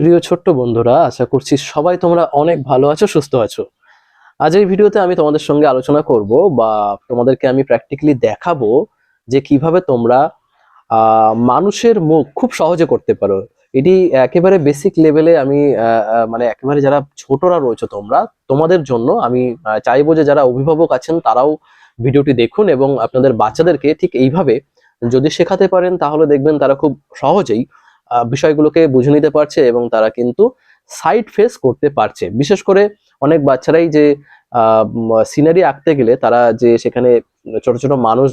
প্রিয় ছোট্ট বন্ধুরা, আশা করছি সবাই তোমরা অনেক ভালো আছো, সুস্থ আছো। আজ এই ভিডিওতে আমি তোমাদের সঙ্গে আলোচনা করব বা তোমাদেরকে আমি প্র্যাকটিক্যালি দেখাবো যে কীভাবে তোমরা মানুষের মুখ খুব সহজে করতে পারো। এটি একেবারে বেসিক লেভেলে আমি মানে একেবারে যারা ছোটরা রয়েছে তোমরা, তোমাদের জন্য আমি চাইব যে যারা অভিভাবক আছেন তারাও ভিডিওটি দেখুন এবং আপনাদের বাচ্চাদেরকে ঠিক এইভাবে যদি শেখাতে পারেন তাহলে দেখবেন তারা খুব সহজেই বিষয়গুলোকে বুঝে নিতে পারছে এবং তারা কিন্তু সাইড ফেস করতে পারছে। বিশেষ করে অনেক বাচ্চারাই যে সিনারি আঁকতে গেলে তারা যে সেখানে ছোট ছোট মানুষ,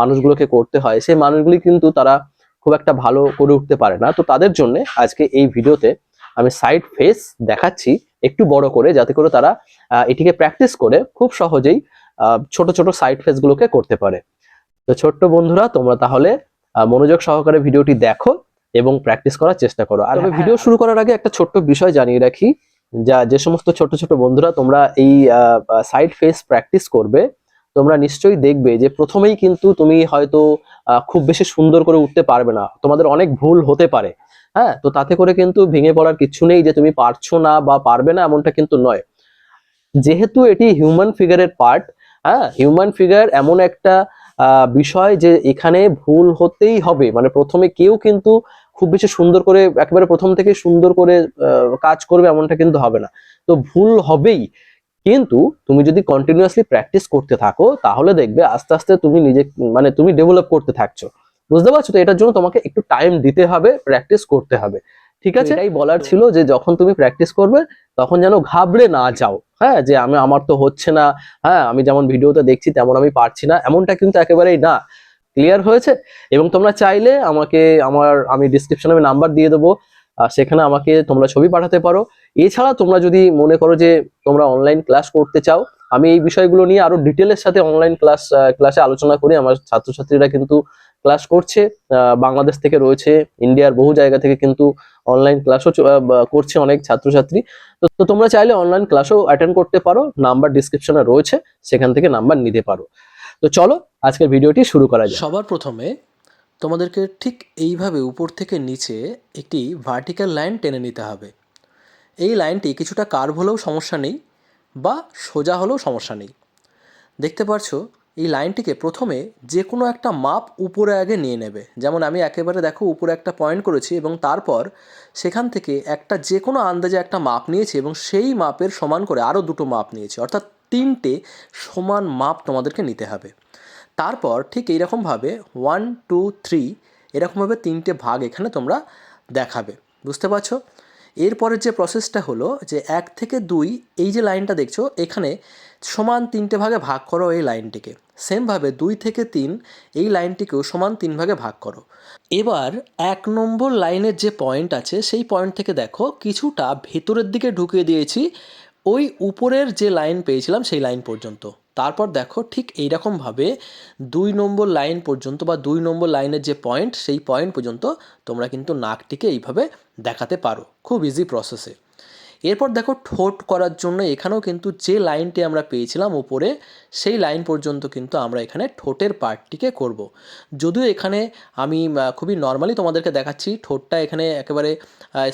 মানুষগুলোকে করতে হয়, সেই মানুষগুলি কিন্তু তারা খুব একটা ভালো করে উঠতে পারে না। তো তাদের জন্য আজকে এই ভিডিওতে আমি সাইড ফেস দেখাচ্ছি একটু বড় করে, যাতে করে তারা এটিকে প্র্যাকটিস করে খুব সহজেই ছোট ছোট সাইড ফেসগুলোকে করতে পারে। তো ছোট্ট বন্ধুরা, তোমরা তাহলে মনোযোগ সহকারে ভিডিওটি দেখো। এবং প্র্যাকটিস করার চেষ্টা করো। আর ভিডিও শুরু করার আগে একটা ছোট্ট বিষয় জানিয়ে রাখি যা যে সমস্ত ছোট ছোট বন্ধুরা তোমরা এই সাইড ফেস প্র্যাকটিস করবে তোমরা নিশ্চয়ই দেখবে যে প্রথমেই কিন্তু তুমি হয়তো খুব বেশি সুন্দর করে উঠতে পারবে না। তোমাদের অনেক ভুল হতে পারে। হ্যাঁ তো তাতে করে কিন্তু ভেঙে পড়ার কিছু নেই যে তুমি পারছ না বা পারবে না এমনটা কিন্তু নয়। যেহেতু এটি হিউম্যান ফিগারের পার্ট হ্যাঁ হিউম্যান ফিগার এমন একটা বিষয় যে এখানে ভুল হতেই হবে। মানে প্রথমে কেউ কিন্তু খুব বেশি সুন্দর করে, একেবারে প্রথম থেকে সুন্দর করে কাজ করবে এমনটা কিন্তু হবে না। তো ভুল হবেই। কিন্তু তুমি যদি কন্টিনিউয়াসলি প্র্যাকটিস করতে থাকো, তাহলে দেখবে আস্তে আস্তে তুমি নিজে মানে তুমি ডেভেলপ করতে থাকছো। বুঝতে পারছ? তো এটার জন্য তোমাকে একটু টাইম দিতে হবে প্র্যাকটিস করতে হবে। ঠিক আছে? এটাই বলার ছিল যে যখন তুমি প্র্যাকটিস করবে তখন যেন ঘাবড়ে না যাও। হ্যাঁ যে আমি আমার তো হচ্ছে না। হ্যাঁ আমি যেমন ভিডিওতে দেখছি তেমন আমি পারছি না। এমনটা কিন্তু একেবারেই না। ক্লিয়ার হয়েছে? এবং তোমরা চাইলে আমাকে আমার আমি ডিসক্রিপশনে আমি নাম্বার দিয়ে দেবো। সেখানে আমাকে তোমরা ছবি পাঠাতে পারো। এছাড়া তোমরা যদি মনে করো যে তোমরা অনলাইন ক্লাস করতে চাও আমি এই বিষয়গুলো নিয়ে আরও ডিটেলের সাথে অনলাইন ক্লাস ক্লাসে আলোচনা করি। আমার ছাত্রছাত্রীরা কিন্তু ক্লাস করছে বাংলাদেশ থেকে রয়েছে ইন্ডিয়ার বহু জায়গা থেকে কিন্তু অনলাইন ক্লাসও করছে অনেক ছাত্রছাত্রী। তো তোমরা চাইলে অনলাইন ক্লাসও অ্যাটেন্ড করতে পারো নাম্বার ডিসক্রিপশনে রয়েছে, সেখান থেকে নাম্বার নিতে পারো। তো চলো, আজকের ভিডিওটি শুরু করা যাক। সবার প্রথমে তোমাদেরকে ঠিক এইভাবে উপর থেকে নিচে একটি ভার্টিক্যাল লাইন টেনে নিতে হবে। এই লাইনটি কিছুটা কার্ভ হলেও সমস্যা নেই, বা সোজা হলেও সমস্যা নেই। দেখতে পারছ এই লাইনটিকে প্রথমে যে কোনো একটা মাপ উপরে আগে নিয়ে নেবে। যেমন আমি একেবারে দেখো উপরে একটা পয়েন্ট করেছি এবং তারপর সেখান থেকে একটা যে কোনো আন্দাজে একটা মাপ নিয়েছি এবং সেই মাপের সমান করে আরও দুটো মাপ নিয়েছি। অর্থাৎ তিনটে সমান মাপ তোমাদেরকে নিতে হবে। তারপর ঠিক এইরকমভাবে ওয়ান টু থ্রি এরকমভাবে তিনটে ভাগ এখানে তোমরা দেখাবে। বুঝতে পারছ? এরপরের যে প্রসেসটা হলো যে এক থেকে দুই, এই যে লাইনটা দেখছ, এখানে সমান তিনটে ভাগে ভাগ করো এই লাইনটিকে সেমভাবে দুই থেকে তিন, এই লাইনটিকেও সমান তিন ভাগে ভাগ করো। এবার এক নম্বর লাইনের যে পয়েন্ট আছে, সেই পয়েন্ট থেকে দেখো, কিছুটা ভেতরের দিকে ঢুকিয়ে দিয়েছি, ওই উপরের যে লাইন পেয়েছিলাম, সেই লাইন পর্যন্ত। তারপর দেখো ঠিক এইরকমভাবে দুই নম্বর লাইন পর্যন্ত বা দুই নম্বর লাইনের যে পয়েন্ট সেই পয়েন্ট পর্যন্ত তোমরা কিন্তু নাকটিকে এইভাবে দেখাতে পারো। খুব ইজি প্রসেসে এরপর দেখো ঠোঁট করার জন্য এখানেও কিন্তু যে লাইনটি আমরা পেয়েছিলাম উপরে, সেই লাইন পর্যন্ত কিন্তু আমরা এখানে ঠোঁটের পার্টটিকে করব। যদিও এখানে আমি খুবই নর্মালি তোমাদেরকে দেখাচ্ছি, ঠোঁটটা এখানে একেবারে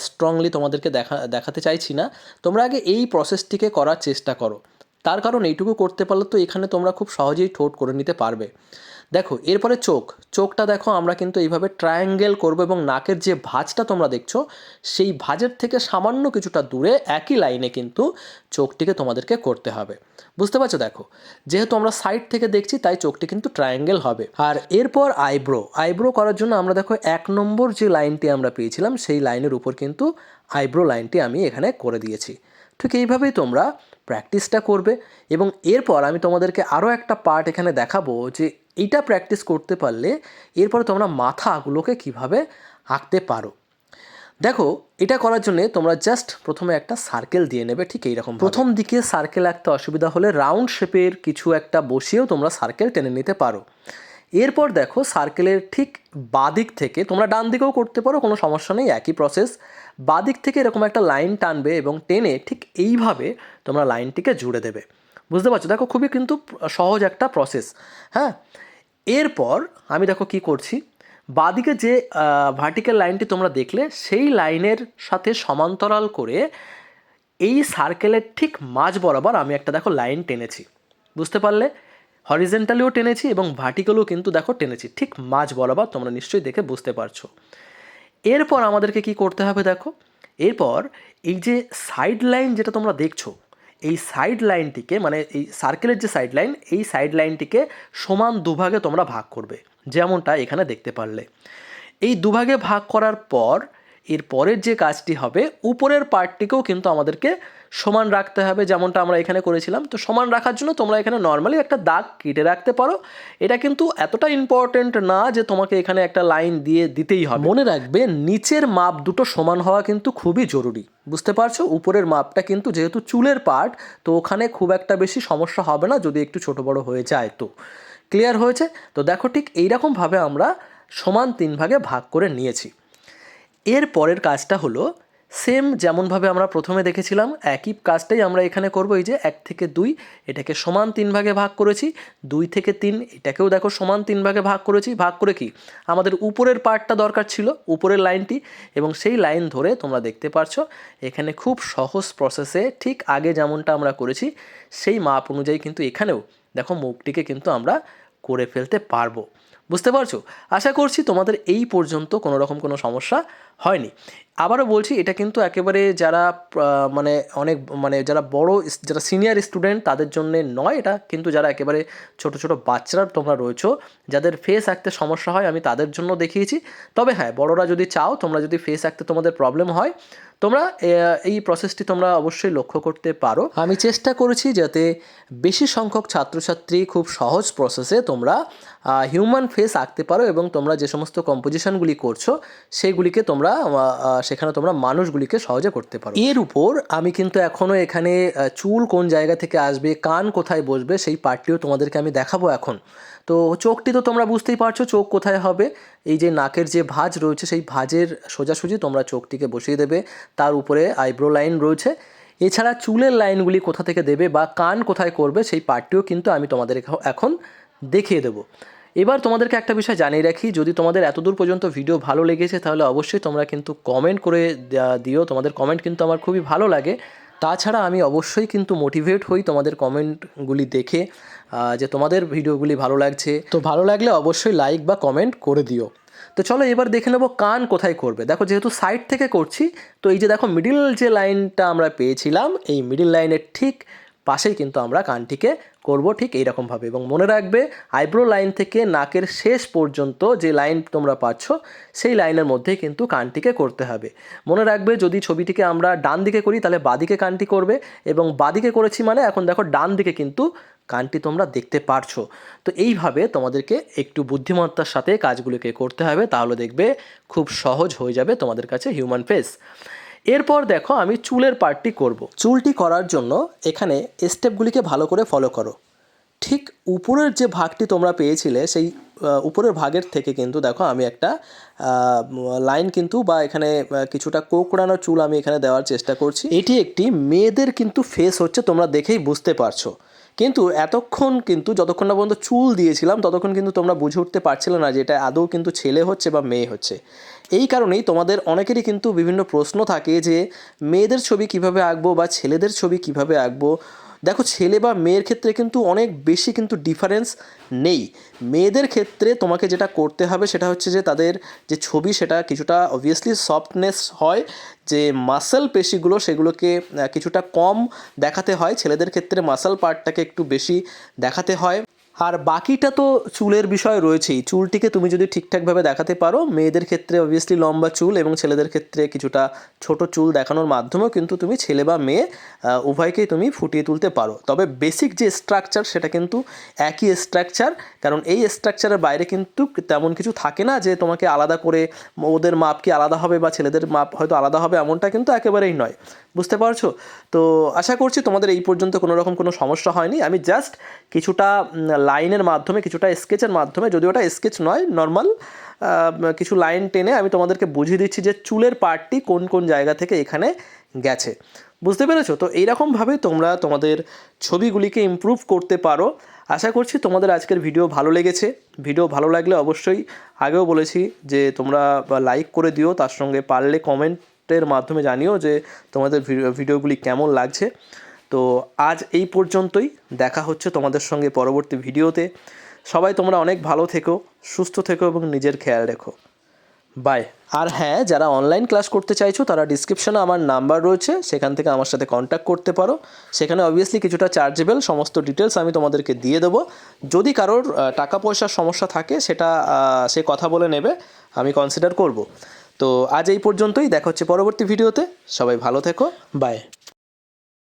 স্ট্রংলি তোমাদেরকে দেখা, দেখাতে চাইছি না। তোমরা আগে এই প্রসেসটিকে করার চেষ্টা করো। তার কারণ এইটুকু করতে পারলে তো এখানে তোমরা খুব সহজেই ঠোঁট করে নিতে পারবে। দেখো, এরপরে চোখ। চোখটা দেখো, আমরা কিন্তু এইভাবে ট্রায়াঙ্গেল করব এবং নাকের যে ভাঁজটা তোমরা দেখছ, সেই ভাঁজের থেকে সামান্য কিছুটা দূরে একই লাইনে কিন্তু চোখটিকে তোমাদেরকে করতে হবে। বুঝতে পারছ? দেখো, যেহেতু আমরা সাইড থেকে দেখছি, তাই চোখটি কিন্তু ট্রায়াঙ্গেল হবে। আর এরপর আইব্রো আইব্রো করার জন্য আমরা দেখো, এক নম্বর যে লাইনটি আমরা পেয়েছিলাম, সেই লাইনের উপর কিন্তু আইব্রো লাইনটি আমি এখানে করে দিয়েছি। ঠিক এইভাবেই তোমরা প্র্যাকটিসটা করবে এবং এরপর আমি তোমাদেরকে আরও একটা পার্ট এখানে দেখাবো যে এইটা প্র্যাকটিস করতে পারলে এরপরে তোমরা মাথাগুলোকে কীভাবে আঁকতে পারো। দেখো, এটা করার জন্য তোমরা জাস্ট প্রথমে একটা সার্কেল দিয়ে নেবে, ঠিক এইরকম প্রথম দিকে সার্কেল আঁকতে অসুবিধা হলে রাউন্ড শেপের কিছু একটা বসিয়েও তোমরা সার্কেল টেনে নিতে পারো। এরপর দেখো সার্কেলের ঠিক বাদিক থেকে তোমরা ডান দিকেও করতে পারো, কোনো সমস্যা নেই, একই প্রসেস বাদিক থেকে এরকম একটা লাইন টানবে এবং টেনে ঠিক এইভাবে তোমরা লাইনটিকে জুড়ে দেবে। বুঝতে পারছ? দেখো খুবই কিন্তু সহজ একটা প্রসেস হ্যাঁ? এরপর আমি দেখো কি করছি? বাদিকে যে ভার্টিক্যাল লাইনটি তোমরা দেখলে, সেই লাইনের সাথে সমান্তরাল করে এই সার্কেলের ঠিক মাঝ বরাবর আমি একটা দেখো লাইন টেনেছি। বুঝতে পারলে? হরিজেন্টালিও টেনেছি এবং ভার্টিক্যালও কিন্তু দেখো টেনেছি। ঠিক মাছ বরাবর তোমরা নিশ্চয়ই দেখে বুঝতে পারছ। এরপর আমাদেরকে কি করতে হবে দেখো? এরপর এই যে সাইড লাইন যেটা তোমরা দেখছ, এই সাইড লাইনটিকে মানে এই সার্কেলের যে সাইড লাইন এই সাইড লাইনটিকে সমান দুভাগে তোমরা ভাগ করবে। যেমনটা এখানে দেখতে পারলে। এই দুভাগে ভাগ করার পর এর পরের যে কাজটি হবে, উপরের পার্টটিকেও কিন্তু আমাদেরকে সমান রাখতে হবে, যেমনটা আমরা এখানে করেছিলাম। তো সমান রাখার জন্য তোমরা এখানে নর্মালি একটা দাগ কেটে রাখতে পারো। এটা কিন্তু এতটা ইম্পর্ট্যান্ট না যে তোমাকে এখানে একটা লাইন দিয়ে দিতেই হবে। মনে রাখবে, নিচের মাপ দুটো সমান হওয়া কিন্তু খুবই জরুরি। বুঝতে পারছ? উপরের মাপটা কিন্তু যেহেতু চুলের পার্ট তো ওখানে খুব একটা বেশি সমস্যা হবে না যদি একটু ছোট বড় হয়ে যায় তো। ক্লিয়ার হয়েছে? তো দেখো ঠিক এইরকমভাবে আমরা সমান তিন ভাগে ভাগ করে নিয়েছি। এর পরের কাজটা হলো সেম যেমনভাবে আমরা প্রথমে দেখেছিলাম, একই কাজটাই আমরা এখানে করব, এই যে এক থেকে দুই, এটাকে সমান তিন ভাগে ভাগ করেছি, দুই থেকে তিন, এটাকেও দেখো সমান তিন ভাগে ভাগ করেছি, ভাগ করে কি? আমাদের উপরের পার্টটা দরকার ছিল, উপরের লাইনটি, এবং সেই লাইন ধরে তোমরা দেখতে পারছ, এখানে খুব সহজ প্রসেসে ঠিক আগে যেমনটা আমরা করেছি, সেই মাপ অনুযায়ী কিন্তু এখানেও, দেখো মুখটিকে কিন্তু আমরা করে ফেলতে পারব। বুঝতে পারছ? আশা করছি তোমাদের এই পর্যন্ত কোনো রকম কোনো সমস্যা হয়নি। আবারও বলছি, এটা কিন্তু একেবারে যারা মানে অনেক মানে যারা বড়, যারা সিনিয়র স্টুডেন্ট, তাদের জন্য নয়, এটা কিন্তু যারা একেবারে ছোট ছোট বাচ্চারা তোমরা রয়েছো, যাদের ফেস আঁকতে সমস্যা হয়, আমি তাদের জন্য দেখিয়েছি। তবে হ্যাঁ বড়রা যদি চাও, তোমরা যদি ফেস আঁকতে তোমাদের প্রবলেম হয় তোমরা এই প্রসেসটি তোমরা অবশ্যই লক্ষ্য করতে পারো। আমি চেষ্টা করেছি যাতে বেশি সংখ্যক ছাত্রছাত্রী খুব সহজ প্রসেসে তোমরা হিউম্যান ফেস আঁকতে পারো এবং তোমরা যে সমস্ত কম্পোজিশনগুলি করছ সেইগুলিকে তোমরা সেখানে তোমরা মানুষগুলিকে সহজে করতে পারো। এর উপর আমি কিন্তু এখনও এখানে চুল কোন জায়গা থেকে আসবে, কান কোথায় বসবে, সেই পার্টটিও তোমাদেরকে আমি দেখাবো এখন। তো চোখটি তো তোমরা বুঝতেই পারছ, চোখ কোথায় হবে? এই যে নাকের যে ভাঁজ রয়েছে, সেই ভাঁজের সোজাসুজি তোমরা চোখটিকে বসিয়ে দেবে। তার উপরে আইব্রো লাইন রয়েছে। এছাড়া চুলের লাইনগুলি কোথা থেকে দেবে বা কান কোথায় করবে, সেই পার্টটিও কিন্তু আমি তোমাদের এখন দেখিয়ে দেবো। এবার তোমাদেরকে একটা বিষয় জানিয়ে রাখি, যদি তোমাদের এতদূর পর্যন্ত ভিডিও ভালো লেগেছে, তাহলে অবশ্যই তোমরা কিন্তু কমেন্ট করে দিও। তোমাদের কমেন্ট কিন্তু আমার খুবই ভালো লাগে। তাছাড়া আমি অবশ্যই কিন্তু মোটিভেট হই তোমাদের কমেন্টগুলি দেখে যে তোমাদের ভিডিওগুলি ভালো লাগছে। তো ভালো লাগলে অবশ্যই লাইক বা কমেন্ট করে দিও। তো চলো এবার দেখে নেব কান কোথায় করবে। দেখো যেহেতু সাইড থেকে করছি, তো এই যে দেখো মিডিল যে লাইনটা আমরা পেয়েছিলাম, এই মিডিল লাইনের ঠিক পাশেই কিন্তু আমরা কানটিকে করব ঠিক এই এইরকমভাবে। এবং মনে রাখবে, আইব্রো লাইন থেকে নাকের শেষ পর্যন্ত যে লাইন তোমরা পাচ্ছ, সেই লাইনের মধ্যেই কিন্তু কানটিকে করতে হবে। মনে রাখবে, যদি ছবিটিকে আমরা ডান দিকে করি, তাহলে বাদিকে কানটি করবে এবং বাদিকে করেছি মানে এখন দেখো ডান দিকে কিন্তু কানটি তোমরা দেখতে পারছ। তো এইভাবে তোমাদেরকে একটু বুদ্ধিমত্তার সাথে কাজগুলোকে করতে হবে, তাহলে দেখবে খুব সহজ হয়ে যাবে তোমাদের কাছে হিউম্যান ফেস এরপর দেখো আমি চুলের পার্টটি করব। চুলটি করার জন্য এখানে স্টেপগুলিকে ভালো করে ফলো করো। ঠিক উপরের যে ভাগটি তোমরা পেয়েছিলে, সেই উপরের ভাগের থেকে কিন্তু দেখো আমি একটা লাইন কিন্তু বা এখানে কিছুটা কোকড়ানো চুল আমি এখানে দেওয়ার চেষ্টা করছি। এটি একটি মেয়েদের কিন্তু ফেস হচ্ছে, তোমরা দেখেই বুঝতে পারছ। কিন্তু এতক্ষণ কিন্তু যতক্ষণ না পর্যন্ত চুল দিয়েছিলাম, ততক্ষণ কিন্তু তোমরা বুঝে উঠতে পারছিলে না যে এটা আদৌ কিন্তু ছেলে হচ্ছে বা মেয়ে হচ্ছে। এই কারণেই তোমাদের অনেকেরই কিন্তু বিভিন্ন প্রশ্ন থাকে যে, মেয়েদের ছবি কীভাবে আঁকবো বা ছেলেদের ছবি কীভাবে আঁকবো? দেখো, ছেলে বা মেয়ের ক্ষেত্রে কিন্তু অনেক বেশি কিন্তু ডিফারেন্স নেই। মেয়েদের ক্ষেত্রে তোমাকে যেটা করতে হবে সেটা হচ্ছে যে, তাদের যে ছবি সেটা কিছুটা অবভিয়াসলি সফটনেস হয়, যে মাসেল পেশিগুলো সেগুলোকে কিছুটা কম দেখাতে হয়। ছেলেদের ক্ষেত্রে মাসেল পার্টটাকে একটু বেশি দেখাতে হয়। আর বাকিটা তো চুলের বিষয় রয়েছেই। চুলটিকে তুমি যদি ঠিকঠাকভাবে দেখাতে পারো, মেয়েদের ক্ষেত্রে অবভিয়াসলি লম্বা চুল এবং ছেলেদের ক্ষেত্রে কিছুটা ছোট চুল দেখানোর মাধ্যমেও কিন্তু তুমি ছেলে বা মেয়ে উভয়কেই তুমি ফুটিয়ে তুলতে পারো। তবে বেসিক যে স্ট্রাকচার সেটা কিন্তু একই স্ট্রাকচার কারণ এই স্ট্রাকচারের বাইরে কিন্তু তেমন কিছু থাকে না যে তোমাকে আলাদা করে ওদের মাপ কি আলাদা হবে বা ছেলেদের মাপ হয়তো আলাদা হবে এমনটা কিন্তু একেবারেই নয়। বুঝতে পারছ? তো আশা করছি তোমাদের এই পর্যন্ত কোনো রকম কোনো সমস্যা হয়নি। আমি জাস্ট কিছুটা লাইনের মাধ্যমে, কিছুটা স্কেচের মাধ্যমে যদি ওটা স্কেচ নয়, নর্মাল কিছু লাইন টেনে আমি তোমাদেরকে বুঝিয়ে দিচ্ছি যে চুলের পার্টটি কোন কোন জায়গা থেকে এখানে গেছে। বুঝতে পেরেছ? তো এইরকমভাবে তোমরা তোমাদের ছবিগুলিকে ইমপ্রুভ করতে পারো। আশা করছি তোমাদের আজকের ভিডিও ভালো লেগেছে। ভিডিও ভালো লাগলে অবশ্যই আগেও বলেছি যে তোমরা লাইক করে দিও। তার সঙ্গে পারলে কমেন্টের মাধ্যমে জানিও যে তোমাদের ভিডিও ভিডিওগুলি কেমন লাগছে। তো আজ এই পর্যন্তই। দেখা হচ্ছে তোমাদের সঙ্গে পরবর্তী ভিডিওতে। সবাই তোমরা অনেক ভালো থেকো, সুস্থ থেকো এবং নিজের খেয়াল রেখো। বাই আর হ্যাঁ যারা অনলাইন ক্লাস করতে চাইছো, তারা ডিসক্রিপশনে আমার নাম্বার রয়েছে। সেখান থেকে আমার সাথে কন্ট্যাক্ট করতে পারো। সেখানে অবভিয়াসলি কিছুটা চার্জেবল সমস্ত ডিটেলস আমি তোমাদেরকে দিয়ে দেবো। যদি কারোর টাকা পয়সার সমস্যা থাকে, সেটা সে কথা বলে নেবে, আমি কনসিডার করব। তো আজ এই পর্যন্তই। দেখা হচ্ছে পরবর্তী ভিডিওতে। সবাই ভালো থেকো। বাই